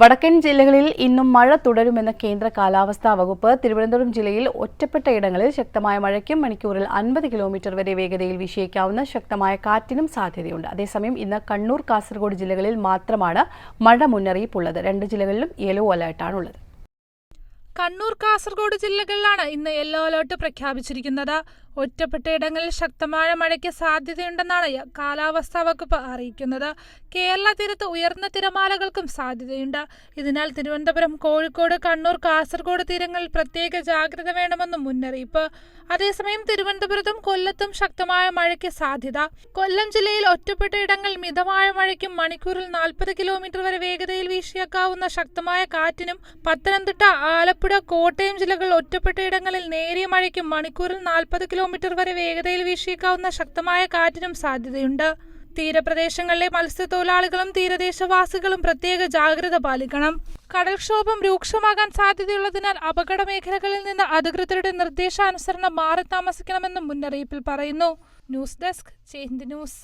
വടക്കൻ ജില്ലകളിൽ ഇന്നും മഴ തുടരുമെന്ന് കേന്ദ്ര കാലാവസ്ഥാ വകുപ്പ് തിരുവനന്തപുരം ജില്ലയിൽ ഒറ്റപ്പെട്ട ഇടങ്ങളിൽ ശക്തമായ മഴയ്ക്കും മണിക്കൂറിൽ അൻപത് കിലോമീറ്റർ വരെ വേഗതയിൽ വീശിയേക്കാവുന്ന ശക്തമായ കാറ്റിനും സാധ്യതയുണ്ട്. അതേസമയം ഇന്ന് കണ്ണൂർ കാസർഗോഡ് ജില്ലകളിൽ മാത്രമാണ് മഴ മുന്നറിയിപ്പുള്ളത്. രണ്ട് ജില്ലകളിലും യെല്ലോ അലർട്ടാണുള്ളത്. കണ്ണൂർ കാസർഗോഡ് ജില്ലകളിലാണ് ഇന്ന് യെല്ലോ അലേർട്ട് പ്രഖ്യാപിച്ചിരിക്കുന്നത്. ഒറ്റപ്പെട്ട ഇടങ്ങളിൽ ശക്തമായ മഴയ്ക്ക് സാധ്യതയുണ്ടെന്നാണ് കാലാവസ്ഥാ വകുപ്പ് അറിയിക്കുന്നത്. കേരള തീരത്ത് ഉയർന്ന തിരമാലകൾക്കും സാധ്യതയുണ്ട്. ഇതിനാൽ തിരുവനന്തപുരം കോഴിക്കോട് കണ്ണൂർ കാസർഗോഡ് തീരങ്ങളിൽ പ്രത്യേക ജാഗ്രത വേണമെന്നും മുന്നറിയിപ്പ്. അതേസമയം തിരുവനന്തപുരത്തും കൊല്ലത്തും ശക്തമായ മഴയ്ക്ക് സാധ്യത. കൊല്ലം ജില്ലയിൽ ഒറ്റപ്പെട്ട ഇടങ്ങളിൽ മിതമായ മഴയ്ക്കും മണിക്കൂറിൽ നാൽപ്പത് കിലോമീറ്റർ വരെ വേഗതയിൽ വീശിയേക്കാവുന്ന ശക്തമായ കാറ്റിനും പത്തനംതിട്ട ആലപ്പുഴ കോട്ടയം ജില്ലകളിൽ ഒറ്റപ്പെട്ട ഇടങ്ങളിൽ നേരിയ മഴയ്ക്കും മണിക്കൂറിൽ നാൽപ്പത് കിലോമീറ്റർ വരെ വേഗതയിൽ വീശിയേക്കാവുന്ന ശക്തമായ കാറ്റിനും സാധ്യതയുണ്ട്. തീരപ്രദേശങ്ങളിലെ മത്സ്യത്തൊഴിലാളികളും തീരദേശവാസികളും പ്രത്യേക ജാഗ്രത പാലിക്കണം. കടൽക്ഷോഭം രൂക്ഷമാകാൻ സാധ്യതയുള്ളതിനാൽ അപകട മേഖലകളിൽ നിന്ന് അധികൃതരുടെ നിർദ്ദേശാനുസരണം മാറി താമസിക്കണമെന്നും മുന്നറിയിപ്പിൽ പറയുന്നു. ന്യൂസ് ഡെസ്ക് ചേന്ത് ന്യൂസ്.